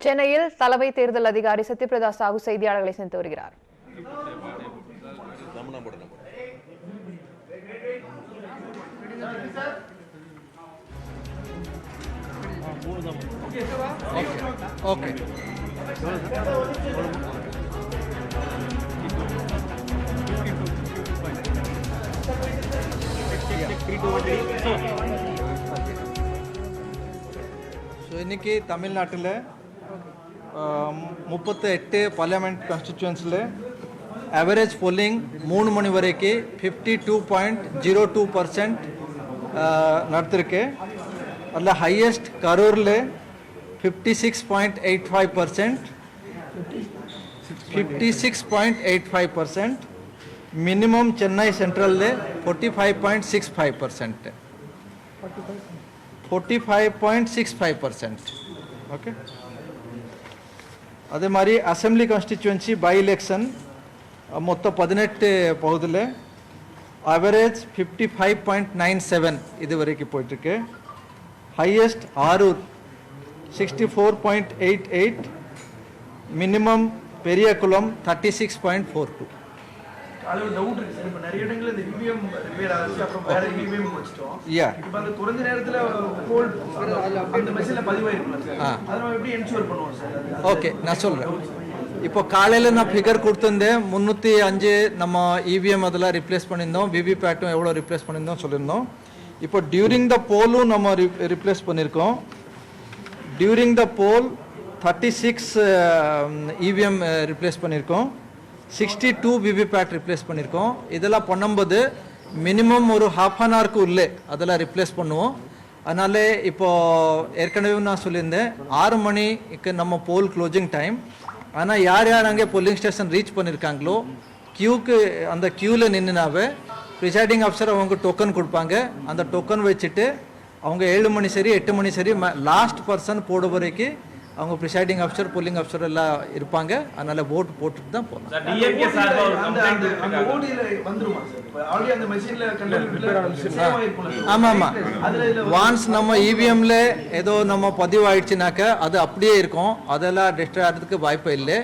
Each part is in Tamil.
சென்னையில் தலைமை தேர்தல் அதிகாரி சத்யபிரதா சாஹூ செய்தியாளர்களை சந்தித்து வருகிறார். ஸோ இன்னைக்கு தமிழ்நாட்டில் मुपत्ट पार्लमेंट कॉन्स्टिट्यूंसल एवरेज पोलिंग मूणु मणि वे fifty two point zero two percent नड़ती अल highest Karur fifty six point eight percent fifty six point eight percent minimum Chennai central forty five point six five percent forty five point six five percent okay அதே மாதிரி அசெம்பிளி கான்ஸ்டிச்சுவன்சி பை எலெக்ஷன் மொத்தம் பதினெட்டு பகுதியில் average fifty five point nine seven இது வரைக்கும் போயிட்டுருக்கு. Highest Arur sixty four point eight eight minimum Periyakulam thirty six point four two ஒரு டவுட் இருக்கு. சார் இப்போ நிறைய இடங்கள்ல இந்த இவிஎம் ரிப்பேர் ஆச்சு அப்புறம் வேற இவிஎம் வச்சுட்டோம். யா இப்போ அந்த குறைஞ்ச நேரத்துல கோல் அந்த மெஷின்ல பதிவாயிருக்குல்ல சார் ஆ. அதை நம்ம எப்படி என்ஷூர் பண்ணுவோம் சார் ஓகே நான் சொல்கிறேன் இப்போ காலையில் நான் ஃபிகர் கொடுத்துருந்தேன். முந்நூற்றி அஞ்சு நம்ம இவிஎம் அதெல்லாம் ரிப்ளேஸ் பண்ணியிருந்தோம். விவிபேட்டும் எவ்வளோ ரிப்ளேஸ் பண்ணியிருந்தோம் சொல்லியிருந்தோம். இப்போ டியூரிங் த போலும் நம்ம ரிப்ளேஸ் பண்ணியிருக்கோம். During the poll thirty six EVM replace பண்ணியிருக்கோம். சிக்ஸ்டி டூ விவிபேட் ரிப்ளேஸ் பண்ணியிருக்கோம் இதெல்லாம் பண்ணும்போது மினிமம் ஒரு ஹாஃப் அன் ஹவருக்கு உள்ளே அதெல்லாம் ரிப்ளேஸ் பண்ணுவோம். அதனால இப்போ ஏற்கனவே நான் சொல்லியிருந்தேன் ஆறு மணிக்கு நம்ம போல் க்ளோசிங் டைம் ஆனால் யார் யார் அங்கே போலிங் ஸ்டேஷன் ரீச் பண்ணியிருக்காங்களோ க்யூக்கு அந்த க்யூவில் நின்றுனாவே ப்ரிசைடிங் ஆஃபீஸர் அவங்க டோக்கன் கொடுப்பாங்க. அந்த டோக்கன் வச்சுட்டு அவங்க ஏழு மணி சரி எட்டு மணி சரி லாஸ்ட் பர்சன் போட வரைக்கும் அவங்க ப்ரிசைடிங் ஆஃபீஸர் போலிங் ஆஃபீஸர் எல்லாம் இருப்பாங்க. அதனால ஓட் போட்டுட்டு தான் போகலாம் ஆமாம் ஆமாம் ஒன்ஸ் நம்ம இவிஎம்ல ஏதோ நம்ம பதிவு ஆயிடுச்சுனாக்க அது அப்படியே இருக்கும். அதெல்லாம் டிஸ்ட்ராய் ஆகிறதுக்கு வாய்ப்பு இல்லை.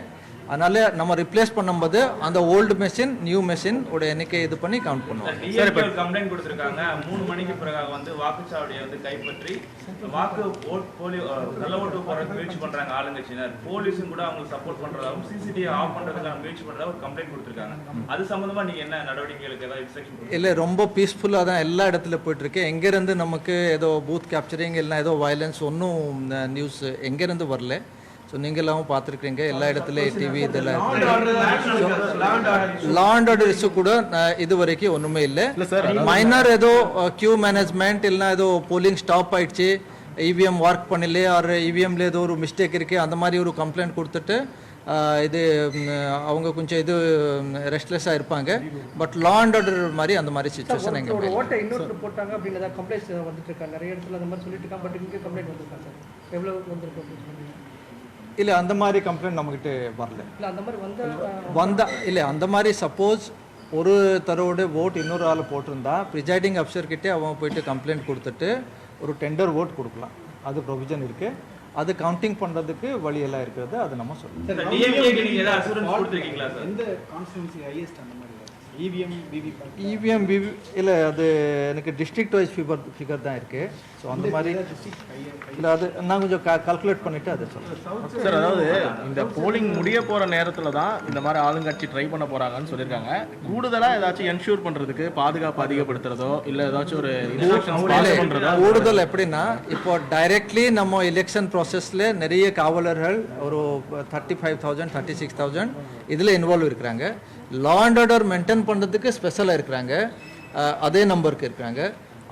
அதனால நம்ம ரிப்ளேஸ் பண்ணும்போது அந்த ஓல்டு மெஷின் நியூ மெஷின் உட எண்ணிக்கை இது பண்ணி கவுண்ட் பண்ணுவோம். டிஎம்கே ஒரு கம்ப்ளைண்ட் கொடுத்திருக்காங்க. மூணு மணிக்கு பிறகு வந்து வாக்குச்சாவடியை வந்து கைப்பற்றி வாக்கு ஓட் போலி கள்ள ஓட்டு போடுறதுக்கு முயற்சி பண்றாங்க ஆளுங்கட்சியினர். போலீஸும் கூட அவங்களுக்கு சப்போர்ட் பண்றதாகவும் சிசிடிவி ஆஃப் பண்றதுக்கான முயற்சி பண்றதா ஒரு கம்ப்ளைண்ட் கொடுத்திருக்காங்க. அது சம்பந்தமா நீங்க என்ன நடவடிக்கைகளுக்கு ஏதாவது இன்ஸ்ட்ரக்ஷன் இல்லை ரொம்ப பீஸ்ஃபுல்லாக தான் எல்லா இடத்துல போயிட்டுருக்கு. எங்கேருந்து நமக்கு ஏதோ பூத் கேப்சரிங் இல்லைனா ஏதோ வயலன்ஸ் ஒன்றும் நியூஸ் எங்கேருந்து வரல. ஸோ நீங்களாவும் பார்த்துருக்கீங்க எல்லா இடத்துலையும் டிவி இதெல்லாம் லாண்ட் ஆர்டர் இஷ்யூ கூட இது வரைக்கும் ஒன்றுமே இல்லை. மைனர் ஏதோ கியூ மேனேஜ்மெண்ட் இல்லைனா ஏதோ போலிங் ஸ்டாப் ஆயிடுச்சு. இவிஎம் ஒர்க் பண்ணல ஆர் இவிஎம்ல ஏதோ ஒரு மிஸ்டேக் இருக்கு. அந்த மாதிரி ஒரு கம்ப்ளைண்ட் கொடுத்துட்டு இது அவங்க கொஞ்சம் இது ரெஸ்ட்லெஸ்ஸாக இருப்பாங்க. பட் லா அண்ட் ஆர்டர் மாதிரி அந்த மாதிரி சுச்சுவேஷன் எங்கே ஓட்டை இன்னொருத்தர் போட்டாங்க அப்படின்னு ஏதாவது கம்ப்ளைண்ட்ஸ் வந்துட்டு இருக்கா? நிறைய இடத்துல அந்த மாதிரி சொல்லிட்டு இருக்காங்க. பட் இங்கே கம்ப்ளைண்ட் வந்திருக்கா சார் எவ்வளோ வந்திருக்கு இல்லை அந்த மாதிரி கம்ப்ளைண்ட் நம்மகிட்ட வரல. இல்லை அந்த மாதிரி வந்த வந்தா இல்லை அந்த மாதிரி சப்போஸ் ஒரு தரோட ஓட் இன்னொரு ஆள் போட்டிருந்தா ப்ரிசைடிங் கிட்டே அவங்க போயிட்டு கம்ப்ளைண்ட் கொடுத்துட்டு ஒரு டெண்டர் ஓட் கொடுக்கலாம். அது ப்ரொவிஷன் இருக்கு. அது கவுண்டிங் பண்ணுறதுக்கு வழியெல்லாம் இருக்கிறது அது நம்ம சொல்லலாம் எந்த கான்ஸ்டியூன்சி ஹையஸ்ட் அந்த மாதிரி? இவிஎம் விவிபேட் இவிஎம் விவி இல்லை அது எனக்கு டிஸ்ட்ரிக்ட் வைஸ் ஃபிகர் ஃபிகர் தான் இருக்கு. ஸோ அந்த மாதிரி இல்லை அது நான் கொஞ்சம் கால்குலேட் பண்ணிவிட்டு அதை சொல்கிறேன் சார் அதாவது இந்த போலிங் முடிய போற நேரத்துல தான் இந்த மாதிரி ஆளுங்கட்சி ட்ரை பண்ண போறாங்கன்னு சொல்லியிருக்காங்க. கூடுதலா ஏதாச்சும் என்ஷூர் பண்றதுக்கு பாதுகாப்பு அதிகப்படுத்துறதோ இல்ல ஏதாச்சும் ஒரு பண்றதோ? கூடுதல் எப்படின்னா இப்போ டைரக்ட்லி நம்ம எலெக்ஷன் ப்ராசஸில் நிறைய காவலர்கள் ஒரு thirty five thousand thirty six thousand இதில் இன்வால்வ் இருக்கிறாங்க. லா அண்ட் ஆர்டர் மெயின்டைன் பண்ணுறதுக்கு ஸ்பெஷலாக இருக்கிறாங்க. அதே நம்பருக்கு இருக்கிறாங்க.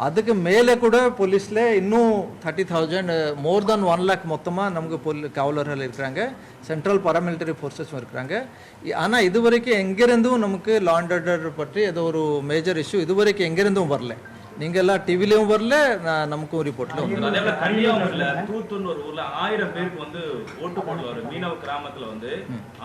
அதுக்கு மேலே கூட போலீஸில் இன்னும் thirty thousand more than one lakh மொத்தமாக நமக்கு போலி காவலர்கள் இருக்கிறாங்க. சென்ட்ரல் பாராமிலிட்டரி ஃபோர்ஸஸும் இருக்கிறாங்க. ஆனால் இது வரைக்கும் எங்கேருந்தும் நமக்கு லா அண்ட் ஆர்டர் பற்றி ஏதோ ஒரு மேஜர் இஷ்யூ இது வரைக்கும் எங்கேருந்தும் வரல. நீங்க எல்லாம் டிவிலையும் வரல நமக்கும் ரிப்போர்ட்ல வந்து தூத்துன்னு ஒரு ஊர்ல ஆயிரம் பேருக்கு வந்து ஓட்டு போடுவாரு. மீனவ கிராமத்துல வந்து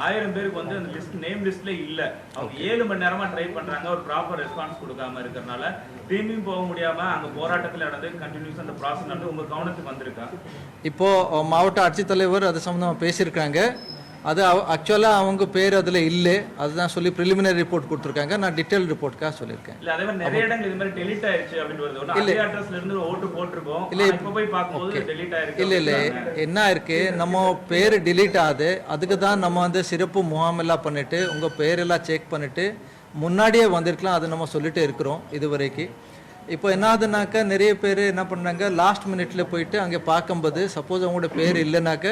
ஆயிரம் பேருக்கு வந்து அந்த லிஸ்ட் நேம் லிஸ்ட்ல இல்ல. அவங்க ஏழு மணி நேரமா ட்ரை பண்றாங்க. ஒரு ப்ராப்பர் ரெஸ்பான்ஸ் கொடுக்காம இருக்கறனால திரும்பியும் போக முடியாம அங்க போராட்டத்துல நடந்து கண்டினியூஸ் அந்த ப்ராசஸ் நடந்து உங்க கவனத்துக்கு வந்திருக்கா? இப்போ மாவட்ட ஆட்சித்தலைவர் அது சம்மந்தமாக பேசியிருக்காங்க. அது ஆக்சுவலாக அவங்க பேர் அதில் இல்லை. அதுதான் சொல்லி ப்ரிலிமினரி ரிப்போர்ட் கொடுத்துருக்காங்க. நான் டீட்டெயில் ரிப்போர்ட்டுக்காக சொல்லியிருக்கேன். இல்ல அதே மாதிரி நிறைய இடங்கள் இது மாதிரி டெலிட் ஆயிருச்சு அப்படின்னு வருது ஒண்ணு அதே அட்ரஸ்ல இருந்து ஓட்டு போட்டிருக்கோம். இல்ல, ஆனா இப்ப போய் பார்க்கும்போது டெலிட் ஆயிருக்கு. இல்லை இல்லை. என்ன இருக்கு? நம்ம பேர் டிலீட் ஆகுது. அதுக்கு தான் நம்ம வந்து சிறப்பு முகாம் எல்லாம் பண்ணிட்டு உங்கள் பேரெல்லாம் செக் பண்ணிட்டு முன்னாடியே வந்திருக்கலாம். அது நம்ம சொல்லிட்டு இருக்கிறோம் இது வரைக்கும் இப்போ என்ன ஆகுதுனாக்கா நிறைய பேர் என்ன பண்ணுறாங்க லாஸ்ட் மினிட்ல போயிட்டு அங்கே பார்க்கும்போது சப்போஸ் அவங்களோட பேர் இல்லைனாக்க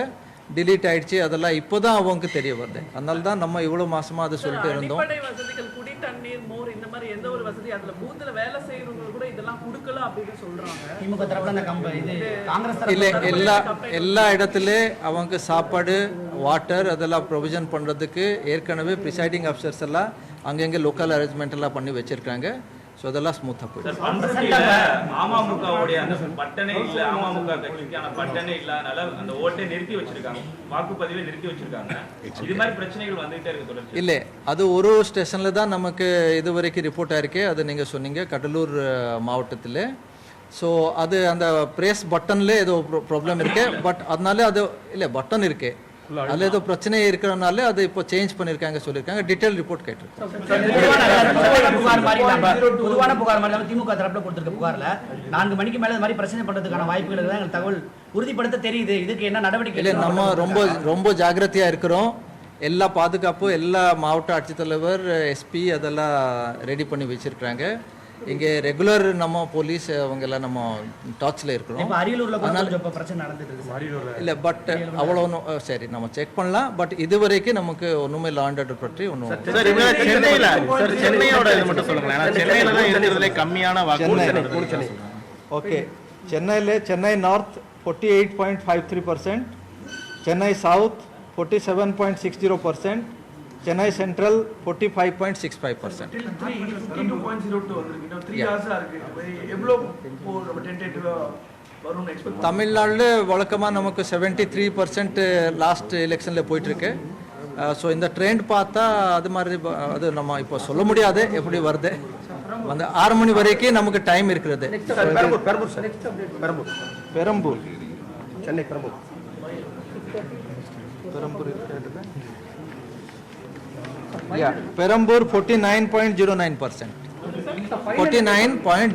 டிலீட் ஆயிடுச்சு அதெல்லாம் இப்போதான் அவங்களுக்கு தெரிய வருது. அதனால தான் நம்ம இவ்வளோ மாசமா அதை சொல்லிட்டு இருந்தோம். அடிப்படை வசதிகள் குடி தண்ணீர் மோர் இந்த மாதிரி எந்த ஒரு வசதி அதுல பூத்துல வேலை செய்யறவங்க கூட இதெல்லாம் கொடுக்கல அப்படின்னு சொல்றாங்க. திமுக தரப்புல அந்த கம்ப இது காங்கிரஸ் இல்லை எல்லா எல்லா இடத்துல அவங்க சாப்பாடு வாட்டர் அதெல்லாம் ப்ரொவிஷன் பண்ணுறதுக்கு ஏற்கனவே ப்ரிசைடிங் ஆஃபீஸர்ஸ் எல்லாம் அங்கங்கே லோக்கல் அரேஞ்ச்மெண்ட் எல்லாம் பண்ணி வச்சிருக்காங்க. ஸோ அதெல்லாம் ஸ்மூத்தாக போயிடும் அமமுகவுடைய அந்த பட்டனே இல்ல அமமுக கட்சிக்கான பட்டனே இல்லாதனால அந்த ஓட்டை நிறுத்தி வச்சிருக்காங்க. வாக்குப்பதிவை நிறுத்தி வச்சிருக்காங்க. இது மாதிரி பிரச்சனைகள் வந்துகிட்டே இருக்கு தொடர்ச்சி. இல்லை அது ஒரு ஸ்டேஷனில் தான் நமக்கு இது வரைக்கும் ரிப்போர்ட் ஆயிருக்கு. அது நீங்கள் சொன்னீங்க கடலூர் மாவட்டத்தில். ஸோ அது அந்த ப்ரெஸ் பட்டன்ல ஏதோ ப்ராப்ளம் இருக்கு. பட் அதனால அது இல்லை பட்டன் இருக்கு. அதில் ஏதோ பிரச்சனை இருக்கிறனால அது இப்போ சேஞ்ச் பண்ணியிருக்காங்க சொல்லியிருக்காங்க. டீட்டெயில் ரிப்போர்ட் கேட்டிருக்கோம். பொதுவான புகார் மாதிரி திமுக தரப்புல கொடுத்திருக்க புகார்ல நான்கு மணிக்கு மேல இந்த மாதிரி பிரச்சனை பண்றதுக்கான வாய்ப்புகள் எங்களுக்கு தகவல் உறுதிப்படுத்த தெரியுது. இதுக்கு என்ன நடவடிக்கை இல்லை? நம்ம ரொம்ப ரொம்ப ஜாக்கிரதையாக இருக்கிறோம். எல்லா பாதுகாப்பு எல்லா மாவட்ட ஆட்சித்தலைவர் எஸ்பி அதெல்லாம் ரெடி பண்ணி வச்சிருக்காங்க இங்கே ரெகுலர் நம்ம போலீஸ் அவங்க எல்லாம் நம்ம டாச்சில் இருக்கிறோம். இப்ப அரியலூர்ல கூட கொஞ்சம் இப்ப பிரச்சனை நடந்துட்டு இருக்கு இல்லை பட் அவ்வளோ ஒன்றும் சரி நம்ம செக் பண்ணலாம். பட் இது வரைக்கும் நமக்கு ஒன்றுமே லாண்ட் ஆர்டர் பற்றி ஒன்றும் சென்னையில சென்னையோட இது மட்டும் சொல்லுங்களேன். சென்னையில தான் இருக்கிறதுலே கம்மியான சென்னை வாக்கு ஓகே. சென்னையில் Chennai north forty eight point five three percent Chennai south forty seven point six zero percent Chennai central forty five point six five percent Till three, 52.02 வந்திருக்கு. இன்னும் three hours தான் இருக்கு. இப்ப எவ்வளவு இப்போ நம்ம tentative ஆ வரும்னு expect பண்றோம்? தமிழ்நாட்டில் வழக்கமாக நமக்கு செவன்ட்டி த்ரீ பர்சன்ட் லாஸ்ட் எலெக்ஷனில் போயிட்டுருக்கு. ஸோ இந்த ட்ரெண்ட் பார்த்தா அது மாதிரி அது நம்ம இப்போ சொல்ல முடியாது எப்படி வருது. வந்து ஆறு மணி வரைக்கும் நமக்கு டைம் இருக்கிறது. பெரம்பூர் சென்னை பெரம்பூர். பெரம்பூர் யா Perambur forty nine point zero nine percent forty nine point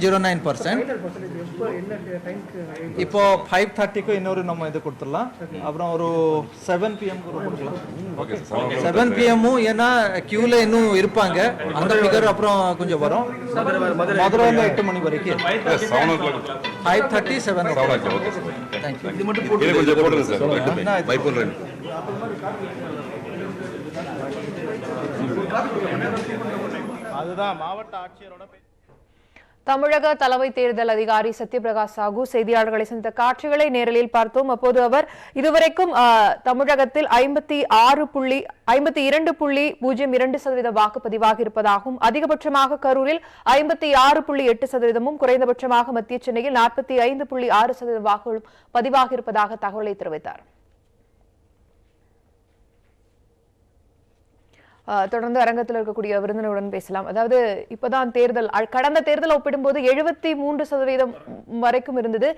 zero nine percent எப்போ என்ன டைம்க்கு இப்போ ஃபைவ் தேர்ட்டிக்கு இன்னொரு நம்ம இது கொடுத்துடலாம். அப்புறம் ஒரு செவன் பிஎம் கொடுக்கலாம். செவன் பிஎம்மும் ஏன்னா கியூல இன்னும் இருப்பாங்க. அந்த ஃபிகர் அப்புறம் கொஞ்சம் வரும். மதுரையில் எட்டு மணி வரைக்கும். ஃபைவ் தேர்ட்டி செவன் தேங்க்யூ இது மட்டும் போட்டு இது கொஞ்சம் போடுங்க சார் அதுதான் மாவட்ட ஆட்சியரோட தமிழக தலைமை தேர்தல் அதிகாரி சத்யபிரகாஷ் சாகு செய்தியாளர்களை சந்தித்த காட்சிகளை நேரலில் பார்த்தோம். அப்போது அவர் இதுவரைக்கும் தமிழகத்தில் ஐம்பத்தி ஆறு புள்ளி ஐம்பத்தி இரண்டு புள்ளி பூஜ்ஜியம் இரண்டு சதவீத வாக்குப்பதிவாக இருப்பதாகவும் அதிகபட்சமாக கரூரில் ஐம்பத்தி ஆறு புள்ளி எட்டு சதவீதமும் குறைந்தபட்சமாக மத்திய சென்னையில் நாற்பத்தி ஐந்து புள்ளி ஆறு சதவீத வாக்குகளும் பதிவாக இருப்பதாக தகவலை தெரிவித்தார். தொடர்ந்து அரங்கத்தில் இருக்கக்கூடிய விருந்தினருடன் பேசலாம். அதாவது இப்பதான் தேர்தல் கடந்த தேர்தலை ஒப்பிடும்போது எழுபத்தி மூன்று சதவீதம் வரைக்கும் இருந்தது.